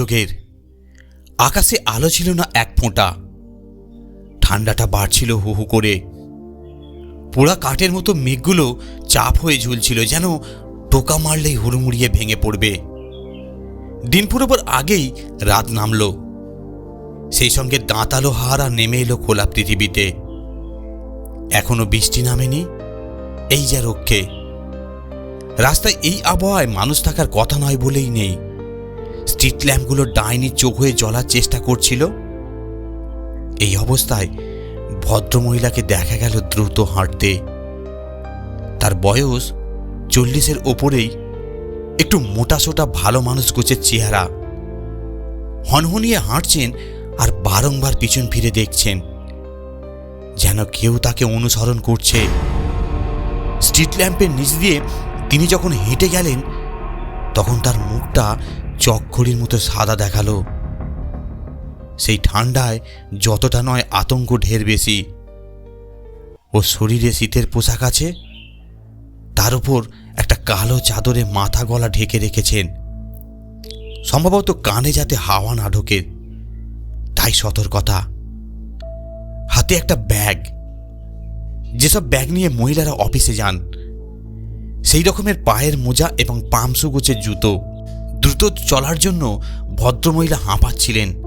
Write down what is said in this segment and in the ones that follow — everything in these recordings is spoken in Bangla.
দুর্যোগের আকাশে আলো ছিল না এক ফোঁটা। ঠান্ডাটা বাড়ছিল হু হু করে। পোড়া কাঠের মতো মেঘগুলো চাপ হয়ে ঝুলছিল যেন টোকা মারলেই হুড়মুড়িয়ে ভেঙে পড়বে। দিন পুরোবার আগেই রাত নামলো। সেই সঙ্গে দাঁতালো হারা নেমে এলো খোলা পৃথিবীতে। এখনও বৃষ্টি নামেনি, এই যা রক্ষে। রাস্তায় এই আবহাওয়ায় মানুষ থাকার কথা নয় বলেই নেই। স্ট্রিট ল্যাম্পগুলো ডাইনির চোখ হয়ে জ্বলার চেষ্টা করছিল। এই অবস্থায় ভদ্রমহিলাকে দেখা গেল দ্রুত হাঁটতে। তার বয়স চল্লিশের ওপরেই, একটু মোটাসোটা ভালো মানুষ গোছের চেহারা। হনহনিয়ে হাঁটছেন আর বারংবার পিছন ফিরে দেখছেন। যেন কেউ তাকে অনুসরণ করছে। স্ট্রিট ল্যাম্পের নিচ দিয়ে তিনি যখন হেঁটে গেলেন, তখন তার মুখটা চকখড়ির মতো সাদা দেখাল। সেই ঠান্ডায় যতটা নয় আতঙ্ক ঢের বেশি। ও শরীরে শীতের পোশাক আছে? তার উপর একটা কালো চাদরে মাথা গলা ঢেকে রেখেছেন। সম্ভবত কানে যাতে হাওয়া না ঢোকে। তাই সতর্কতা। হাতে একটা ব্যাগ। যেসব ব্যাগ নিয়ে মহিলারা অফিসে যান, সেই রকমের পায়ের মোজা এবং পামসু গোছের জুতো। দ্রুত চলার জন্য ভদ্রমহিলা হাঁপাচ্ছিলেন।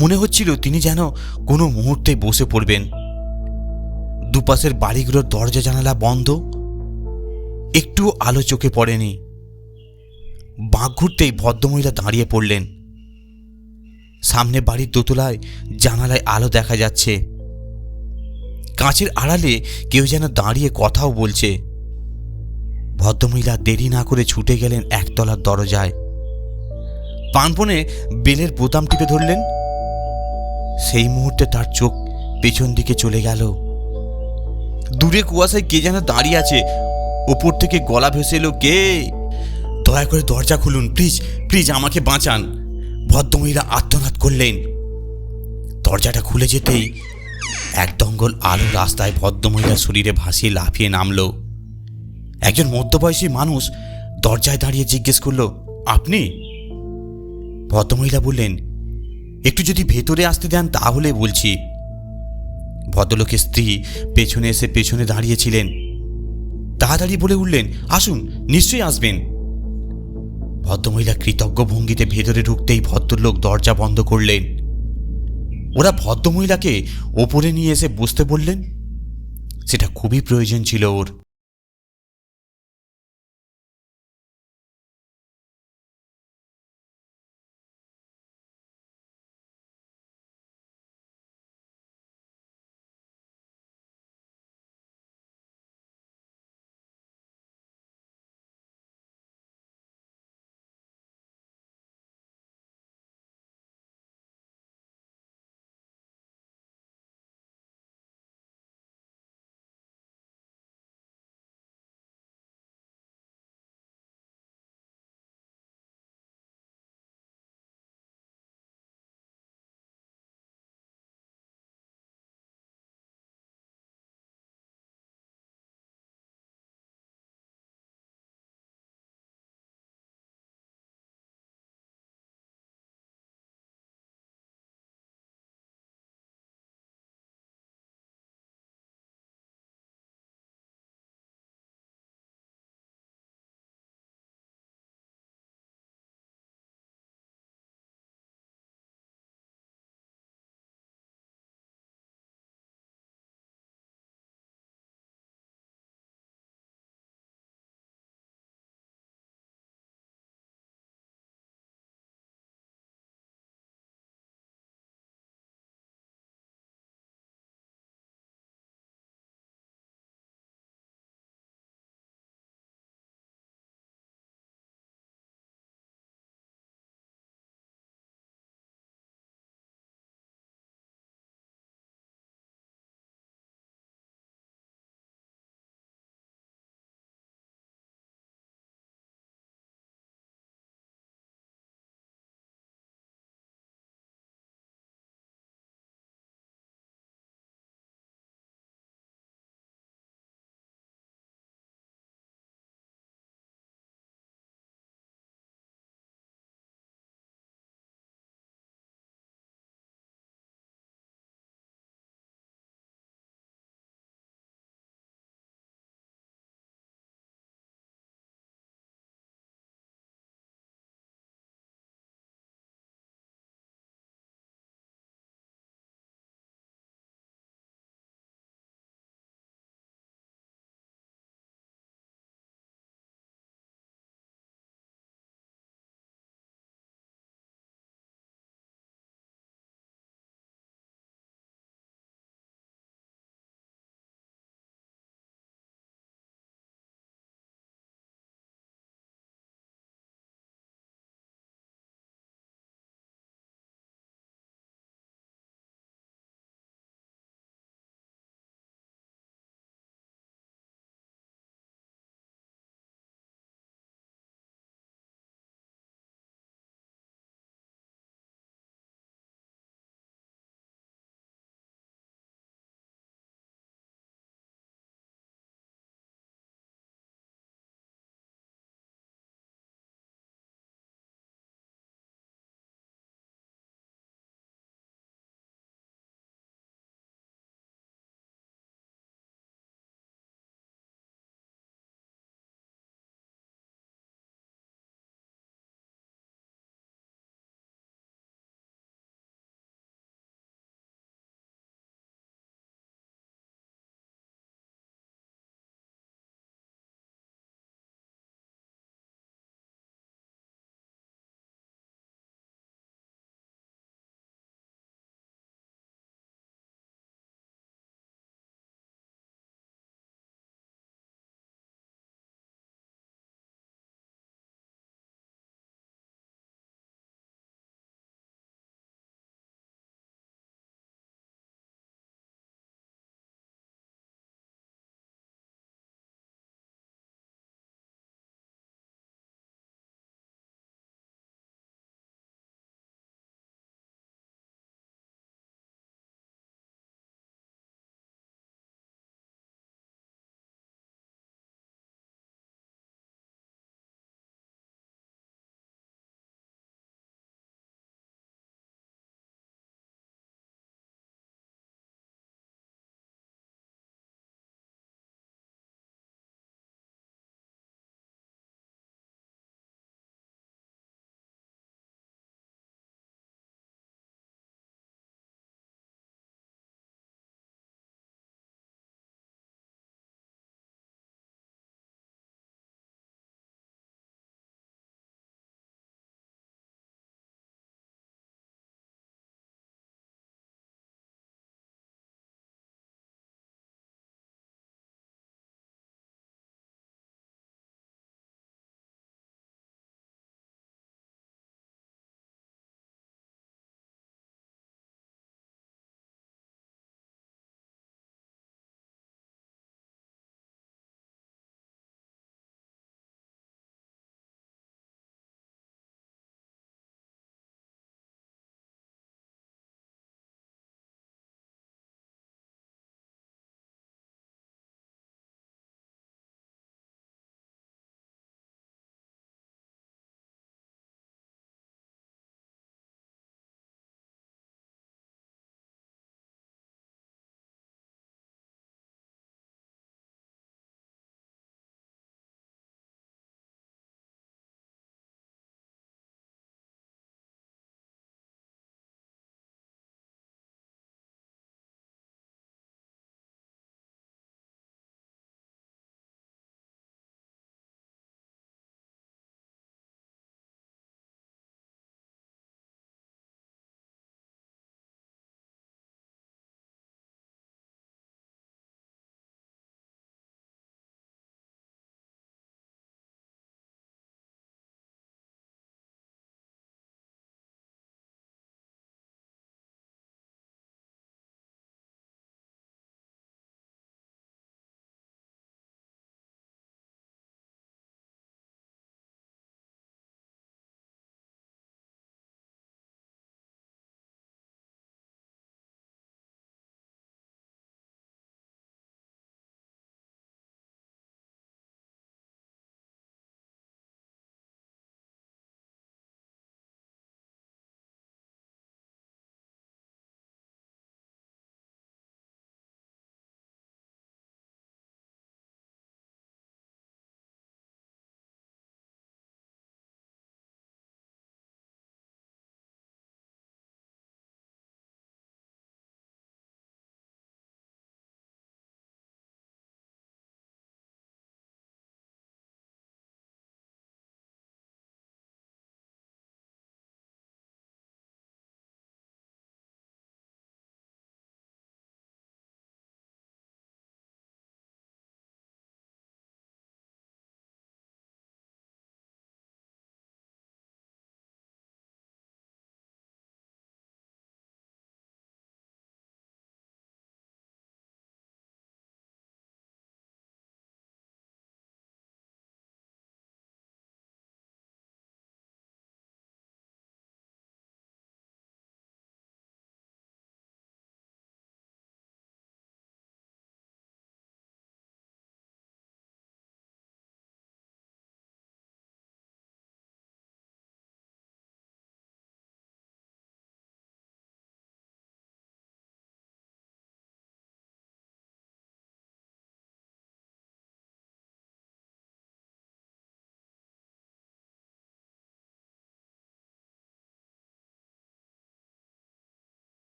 মনে হচ্ছিল তিনি যেন কোনো মুহূর্তে বসে পড়বেন। দুপাশের বাড়িগুলোর দরজা জানালা বন্ধ। একটু আলো চোখে পড়েনি। বাঁক ঘুরতেই ভদ্রমহিলা দাঁড়িয়ে পড়লেন। সামনে বাড়ির দোতলায় জানালায় আলো দেখা যাচ্ছে। কাঁচের আড়ালে কেউ যেন দাঁড়িয়ে কথাও বলছে। ভদ্রমহিলা দেরি না করে ছুটে গেলেন একতলার দরজায়। পানপনে বেলের বোতাম টিপে ধরলেন। সেই মুহূর্তে তার চোখ পেছন দিকে চলে গেল। দূরে কুয়াশায় কে যেন দাঁড়িয়ে আছে। ওপর থেকে গলা ভেসে এলো, কে? দয়া করে দরজা খুলুন, প্লিজ প্লিজ আমাকে বাঁচান। ভদ্রমহিলা আত্মনাদ করলেন। দরজাটা খুলে যেতেই এক দঙ্গল আলো রাস্তায় ভদ্রমহিলার শরীরে ভাসিয়ে লাফিয়ে নামলো। একজন মধ্যবয়সী মানুষ দরজায় দাঁড়িয়ে জিজ্ঞেস করল, আপনি? ভদ্রমহিলা বললেন, একটু যদি ভেতরে আসতে দেন তাহলে বলছি। ভদ্রলোকের স্ত্রী পেছনে এসে পেছনে দাঁড়িয়েছিলেন। তাড়াতাড়ি বলে উঠলেন, আসুন, নিশ্চয়ই আসবেন। ভদ্রমহিলা কৃতজ্ঞ ভঙ্গিতে ভেতরে ঢুকতেই ভদ্রলোক দরজা বন্ধ করলেন। ওরা ভদ্রমহিলাকে ওপরে নিয়ে এসে বসতে বললেন। সেটা খুবই প্রয়োজন ছিল ওর।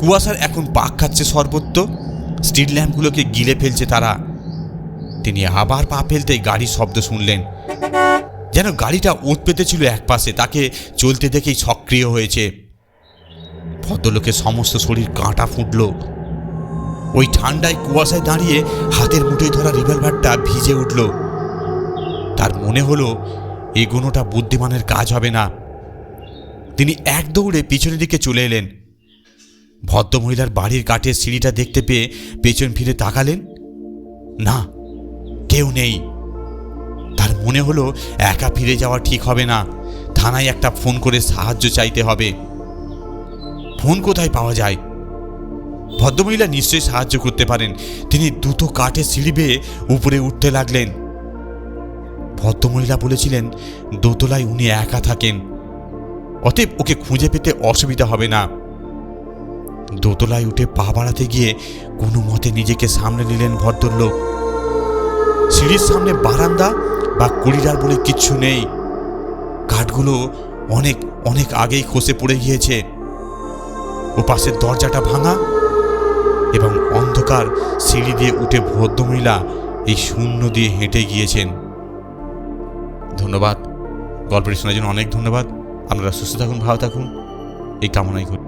কুয়াশার এখন পাক খাচ্ছে সর্বত্র। স্ট্রিট ল্যাম্পগুলোকে গিলে ফেলছে তারা। তিনি আবার পা ফেলতেই গাড়ির শব্দ শুনলেন। যেন গাড়িটা ওত পেতেছিল এক পাশে তাকে চলতে দেখেই সক্রিয় হয়েছে। ভদ্রলোকের সমস্ত শরীর কাঁটা ফুটল। ওই ঠান্ডায় কুয়াশায় দাঁড়িয়ে হাতের মুঠোয় ধরা রিভলভারটা ভিজে উঠল। তার মনে হলো, এগোনোটা বুদ্ধিমানের কাজ হবে না। তিনি এক দৌড়ে পিছনের দিকে চলে এলেন। ভদ্রমহিলার বাড়ির কাঠের সিঁড়িটা দেখতে পেয়ে পেছন ফিরে তাকালেন? না, কেউ নেই। তার মনে হলো একা ফিরে যাওয়া ঠিক হবে না। থানায় একটা ফোন করে সাহায্য চাইতে হবে। ফোন কোথায় পাওয়া যায়? ভদ্রমহিলা নিশ্চয়ই সাহায্য করতে পারেন। তিনি দ্রুত কাঠের সিঁড়ি বেয়ে উপরে উঠতে লাগলেন। ভদ্রমহিলা বলেছিলেন, দোতলায় উনি একা থাকেন। অতএব ওকে খুঁজে পেতে অসুবিধা হবে না। দোতলায় উঠে পা বাড়াতে গিয়ে কোনো মতে নিজেকে সামনে নিলেন ভদ্রলোক। সিঁড়ির সামনে বারান্দা বা করিডার বলে কিচ্ছু নেই। কাঠগুলো অনেক অনেক আগেই খসে পড়ে গিয়েছে। ও পাশের দরজাটা ভাঙা এবং অন্ধকার সিঁড়ি দিয়ে উঠে ভদ্রমহিলা এই শূন্য দিয়ে হেঁটে গিয়েছেন। ধন্যবাদ। গল্পটি শোনার জন্য অনেক ধন্যবাদ। আপনারা সুস্থ থাকুন, ভালো থাকুন। এই কামনাই করি।